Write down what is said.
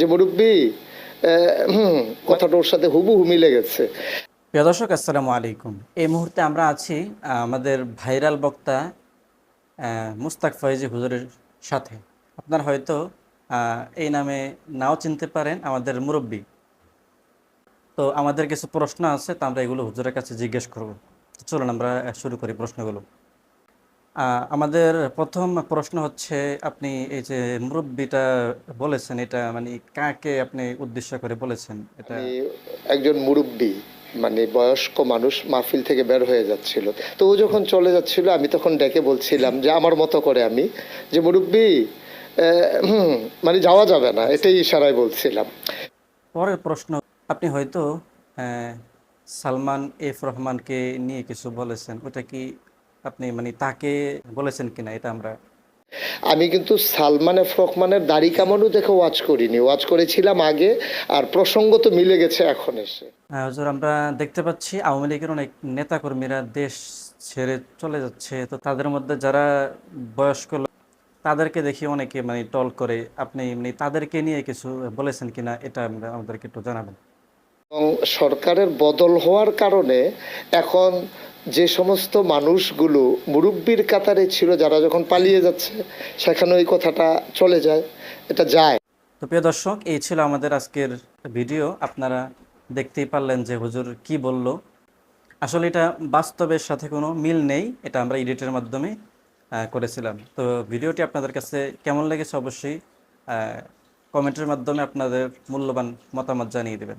যে মুরব্বী কথাটা ওর সাথে হুবহু মিলে গেছে। প্রিয় দর্শক, আসসালামু আলাইকুম। এই মুহূর্তে আমরা আছি আমাদের ভাইরাল বক্তা মুস্তাক ফয়েজি হুজুরের সাথে। আপনার হয়তো এই নামে নাও চিনতে পারেন আমাদের মুরব্বী। তো আমাদের কিছু প্রশ্ন আছে, তা আমরা এগুলো হুজুরের কাছে জিজ্ঞেস করব। চলুন আমরা শুরু করি প্রশ্নগুলো। আমাদের প্রথম প্রশ্ন হচ্ছে আপনি এই যে মুরব্বীটা বলেছেন এটা মানে কাকে আপনি উদ্দেশ্য করে বলেছেন? এটা একজন মুরব্বী মানে বয়স্ক মানুষ মাহফিল থেকে বের হয়ে যাচ্ছিল। তো ও যখন চলে যাচ্ছিল আমি তখন ডেকে বলছিলাম যে আমার মতো করে আমি। যে মুরব্বী মানে যাওয়া যাবে না। এটাই ইশারায় বলছিলাম। পরের প্রশ্ন আপনি হয়তো আহ, সালমান এফ রহমানকে নিয়ে কিছু বলেছেন ওটা কি আপনি মানে তাকে বলেছেন কিনা এটা আমরা আমি কিন্তু সালমান এফ রহমানের দাড়ি কামানো দেখে ওয়াচ করিনি। ওয়াচ করেছিলাম আগে আর প্রসঙ্গ তো মিলে গেছে এখন এসে। হুজুর আমরা দেখতে পাচ্ছি আওয়ামী লীগের অনেক নেতাকর্মীরা দেশ ছেড়ে চলে যাচ্ছে। তো তাদের মধ্যে যারা বয়স্ক তাদেরকে দেখি অনেকে মানে টল করে। আপনি মানে তাদেরকে নিয়ে কিছু বলেছেন কিনা এটা আমাদেরকে একটু জানাবেন। এবং সরকারের বদল হওয়ার কারণে এখন যে সমস্ত মানুষগুলো মুরব্বীর কাতারে ছিল, যারা যখন পালিয়ে যাচ্ছে, সেখানে ওই কথাটা চলে যায়, এটা যায়। তো প্রিয় দর্শক, এই ছিল আমাদের আজকের ভিডিও। আপনারা দেখতেই পারলেন যে হুজুর কি বলল। আসলে এটা বাস্তবের সাথে কোনো মিল নেই, এটা আমরা এডিটের মাধ্যমে করেছিলাম। তো ভিডিওটি আপনাদের কাছে কেমন লেগেছে অবশ্যই কমেন্টের মাধ্যমে আপনাদের মূল্যবান মতামত জানিয়ে দেবেন।